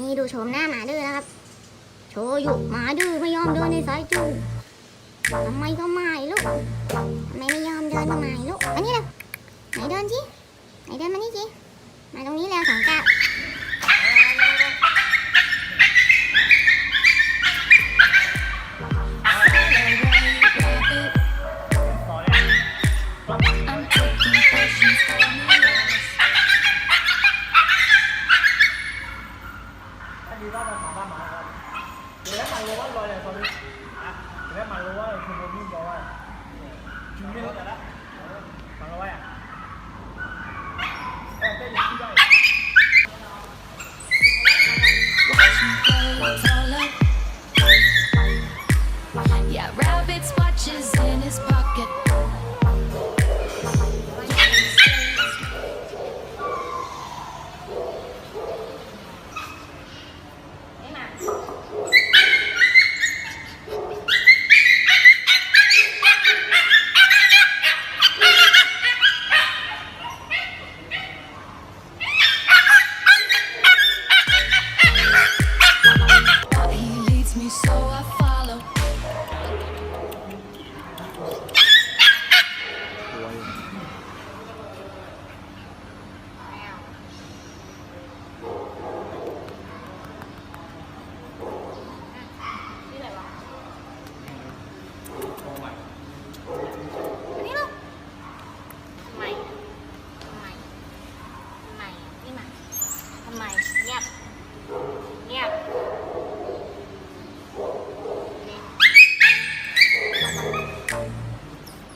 นี่ดูโฉมหน้าหมาดื้อนะครับ โชยุหมาดื้อไม่ยอมเดินในสายจูทำไมก็ไม่ลูกทำไมไม่ยอมเดินมาไม่ลูกอันนี้เลยไหนเดินจีไหนเดินมานี่จีมาตรงนี้แล้วสองก้า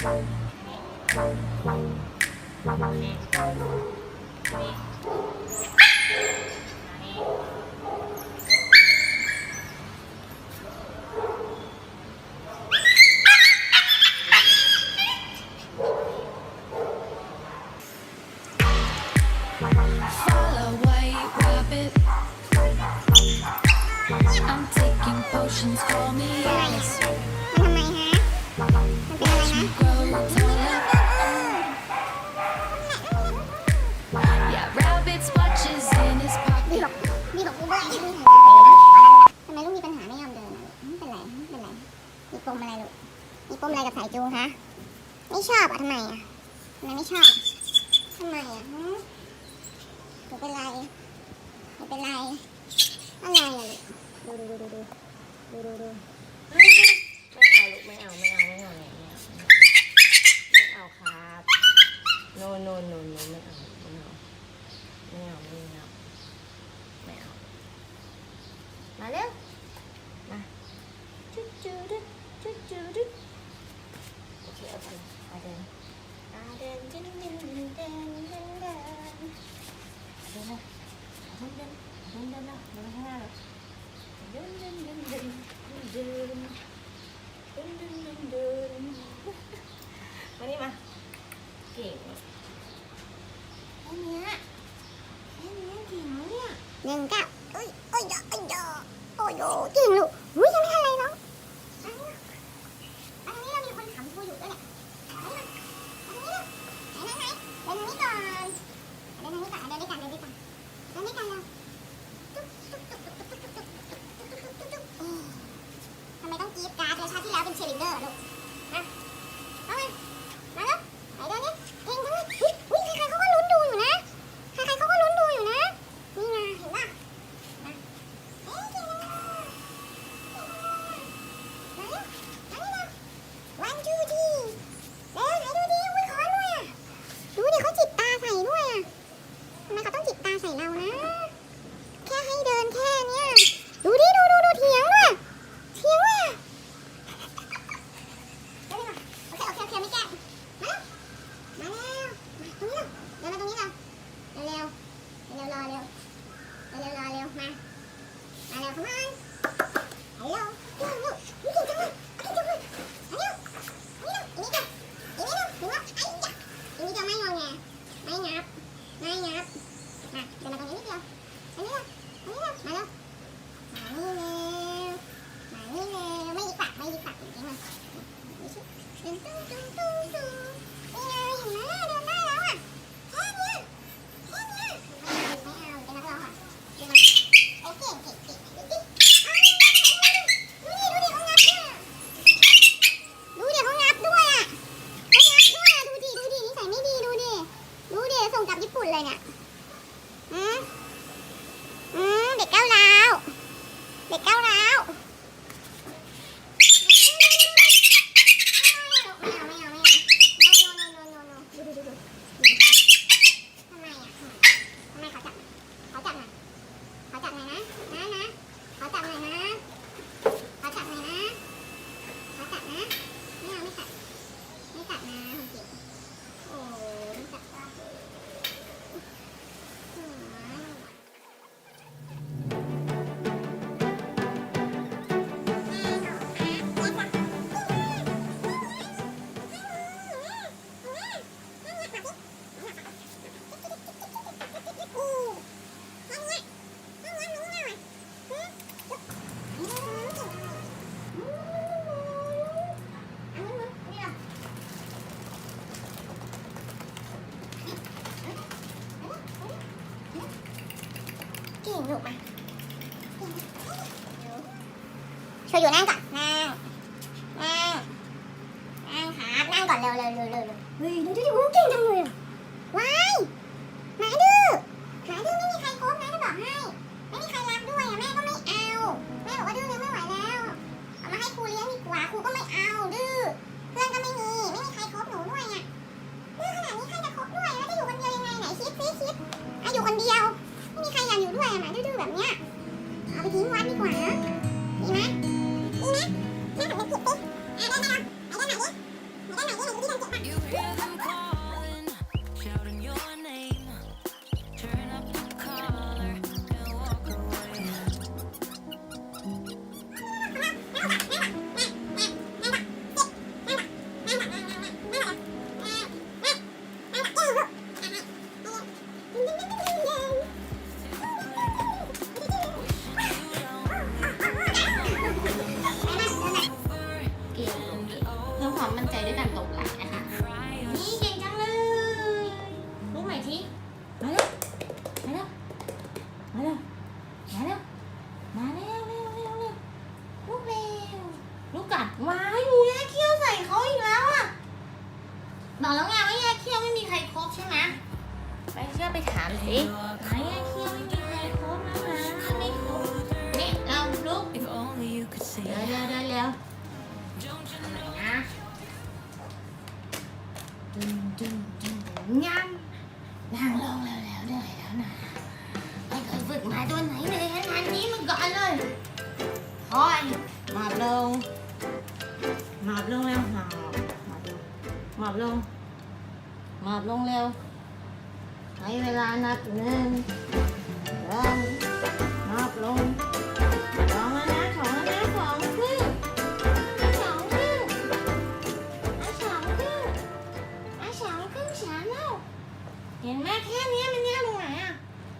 Thank you. Later. ใส่เรานะ ด้วยเนี่ย ถูกไหมช่วยอยู่นั่งก่อน คอยหมอบลงหมอบลงแล้วหมอบหมอบลงหมอบลงหอบลงเร็วให้เวลานับหนึ่งสองหมอบลงสองแล้วนะสองแล้วนะสองครึ่งอาสองครึ่งอาสองครึ่งอาสองครึ่งสามแล้วเห็นไหมแค่นี้มันยากตรงไหนอะ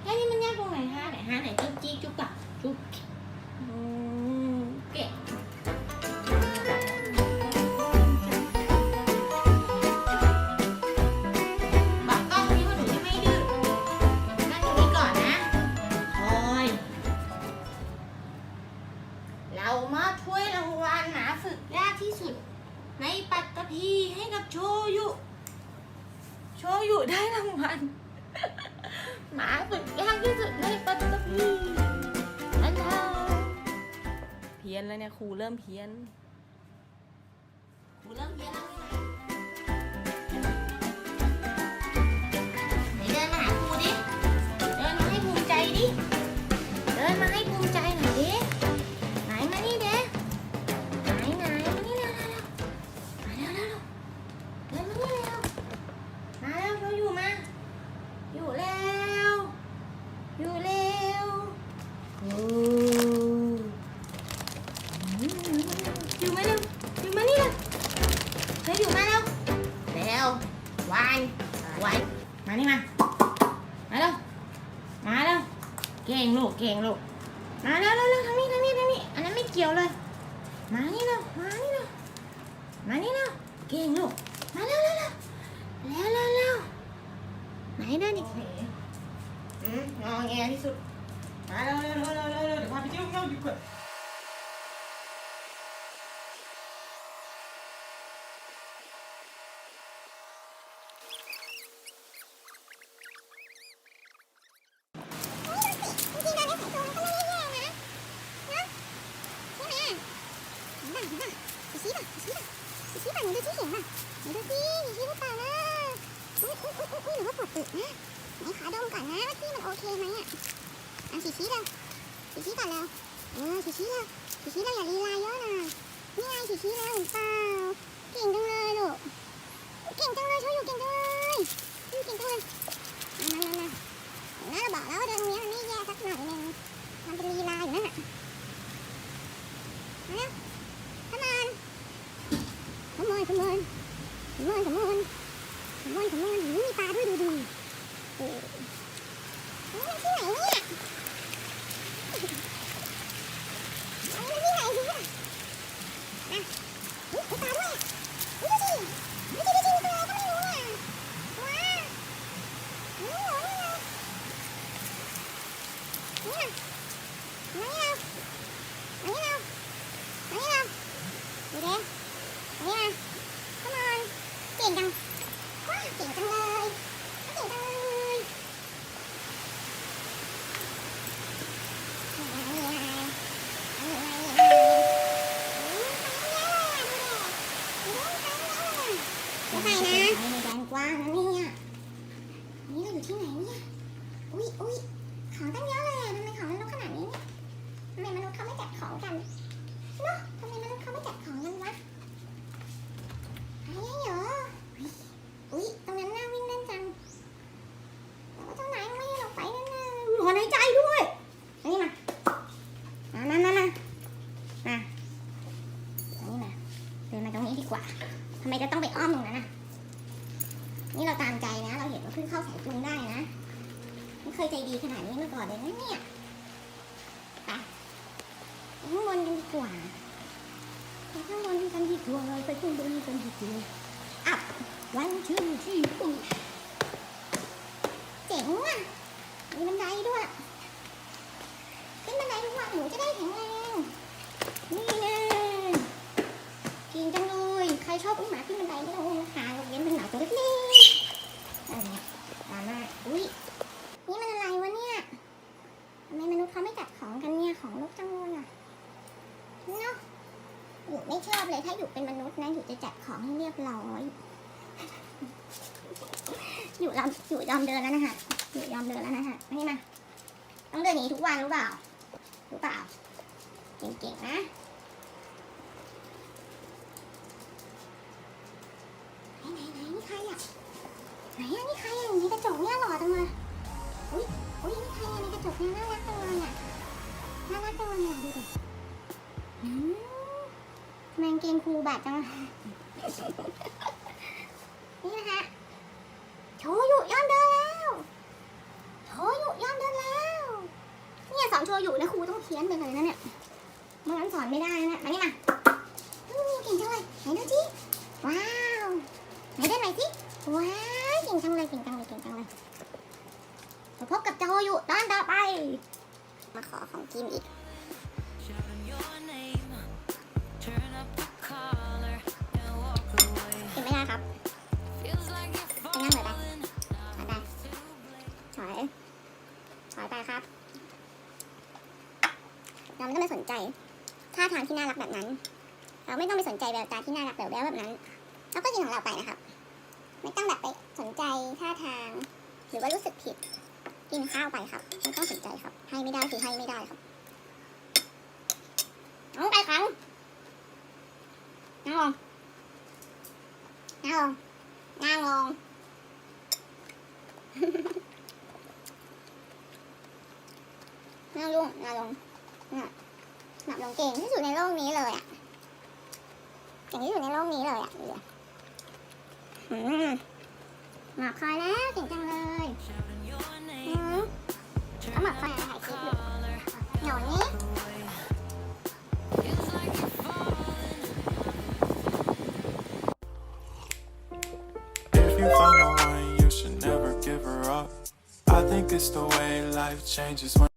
แค่นี้มันยากตรงไหนฮะไหนฮะไหนจุ๊บจิ๊กจุ๊บกับจุ๊บอืมเก่งบอ เรามาถ้วยรางวัลหมาฝึกยากที่สุด ในปัตตภีให้กับโชยุ โชยุได้รางวัลหมาฝึกยากที่สุดในปัตตภีอันเทา เพี้ยนแล้วเนี่ยครูเริ่มเพี้ยน ครูเริ่มเพี้ยนแล้ว กงลูกมาแล้วเร็วเร็วทางนี้ทางนี้ทางนี้อันนั้นไม่เกี่ยวเลย มานี่เร็วมานี่เร็วมานี่เร็วเก่งลูกมาแล้วเร็วเร็วเร็วเร็วไหนเดินอีกทีอืมงอแงที่สุดมาแล้วเร็วเร็วเร็วเร็วเร็วเดี๋ยวพาไปเที่ยวเที่ยวดีกว่า จริงๆแล้วเนี่ยใส่ตัวมันก็ไม่ได้แย่นะนะใช่ไหมเห็นป่ะเห็นป่ะไปชี้ป่ะไปชี้ป่ะไปชี้ป่ะหนู ดูสิหนูชี้หรือเปล่านะอุ้ยอุ้ยอุ้ยอุ้ยหนูว่าปวดตึกนะไหนขาดมก่อนนะว่าที่มันโอเคไหมอะอะชี้ชี้เลยชี้ชี้ก่อนแล้วเออชี้ชี้เลยชี้ชี้เลยอย่าลีลาเยอะนะนี่ไงชี้ชี้แล้วเห็นเปล่าเก่งจังเลยลูกเก่งจังเลยช่วยอยู่เก่งจังเลยอืมเก่งจังเลยมามามาน่าบอกแล้วว่าเดินตรงนี้มันไม่แย่สักหน่อยนึงมันเป็นลีลาอยู่นั่นแหละมาแล้วขมอนขโมยขโมย ขโมยขโมยขโมยขโมยมีปลาด้วยดูดิโอ้มันที่ไหนเนี่ยมันที่ไหนเนี่ยนะมีปลาด้วยดูสิดูสิดูสิตัวอะไรก็ไม่รู้อะว้าวโอ้โหนี่ไงนี่มานี่เรามานี่เรามานี่เราดูด้มานี่มา come on เก่งจังว้าวเก่งจังเลยเก่งจังเลยนี่ไงนี่ไงนี่ไงนี่ไงอืมไปเยอะดูดิไปเยอะไม่ใส่นะไม่แดงกว้างนะเนี่ยนี่เราอยู่ที่ไหนเนี่ย อุ๊ยอุ๊ย ของตั้งเยอะเลยอะทำไมของมันลดขนาดนี้เนี่ยทำไมมนุษย์เขาไม่จัดของกันเนาะทำไมมนุษย์เขาไม่จัดของกันวะอะไรเหรออุ๊ยตรงนั้นน่าวิ่งเล่นจังแต่ว่าเจ้านายไม่ให้เราไปนั่นน่ะถอนหายใจด้วยอันนี้มามามามามามาอันนี้มาเดินมาตรงนี้ดีกว่าทำไมจะต้องไปอ้อมตรงนั้นน่ะนี่เราตามใจนะ เราเห็นว่าเพิ่งเข้าสายจุงได้นะ ไม่เคยใจดีขนาดนี้มาก่อนเลยนะเนี่ยไปข้างบนกันดีกว่าไปข้างบนกันดีกว่าไปข้างบนกันดีกว่าอัพวันชื่อที่ปุ๊บเจ๋งอะมีบันไดด้วยขึ้นบันไดทุกวันหนูจะได้แข็งแรงนี่ไงเก่งจังเลยใครชอบอุ้มหมาขึ้นบันไดไม่ต้องอุ้มนะคะยกเว้นเป็นหมาตัวเล็กๆอะไรเนี่ยตามมาอุ้ย นี่มันอะไรวะเนี่ยทำไมมนุษย์เขาไม่จัดของกันเนี่ย ของลกจังเลยอะเนาะอยู่ไม่ชอบเลยถ้าอยู่เป็นมนุษย์นะ อยู่จะจัดของให้เรียบร้อย อยู่ยอมอยู่ยอมเดินแล้วนะฮะอยู่ยอมเดินแล้วนะฮะนี่มา ต้องเดินอย่างนี้ทุกวันรู้เปล่า รู้เปล่า เก่งๆนะไหนไหนไหนี่ใครอะไหนอะนี่ใครอะอยู่ในกระจกเนี่ยหล่อจังเลยอุ้ยอุ้ยนี่ใครอะในกระจกเนี่ยน่ารักจังเลยอะน่ารักจังเลยอะดูดิอืม แมงเกงครูบาดจังเลยนี่นะคะโชยุยอมเดินแล้วโชยุยอมเดินแล้ว เนี่ยสอนโชยุนะครูต้องเพี้ยนไปเลยนะเนี่ยไม่งั้นสอนไม่ได้นะมานี่มาเก่งจังเลย เราไม่ต้องไปสนใจแววตาที่น่ารักแบบแววแบบนั้นเราก็กินของเราไปนะครับ ไม่ต้องแบบไปสนใจท่าทาง หรือว่ารู้สึกผิด กินข้าวไปครับไม่ต้องสนใจครับ ให้ไม่ได้คือให้ไม่ได้ครับน้องไปครั้งนั่งลงนั่งลงนั่งลงน่าลงน่าลงน่ะหนับลงเก่งที่สุดในโลกนี้เลยอะ อย่งที่อยู่ในโลกนี้เลยอะหมอบคอยแล้วเก่งจังเลยเขาหมอบคอยถ่ายคลิปอยู่หนูนี้ I think it's the way life changes when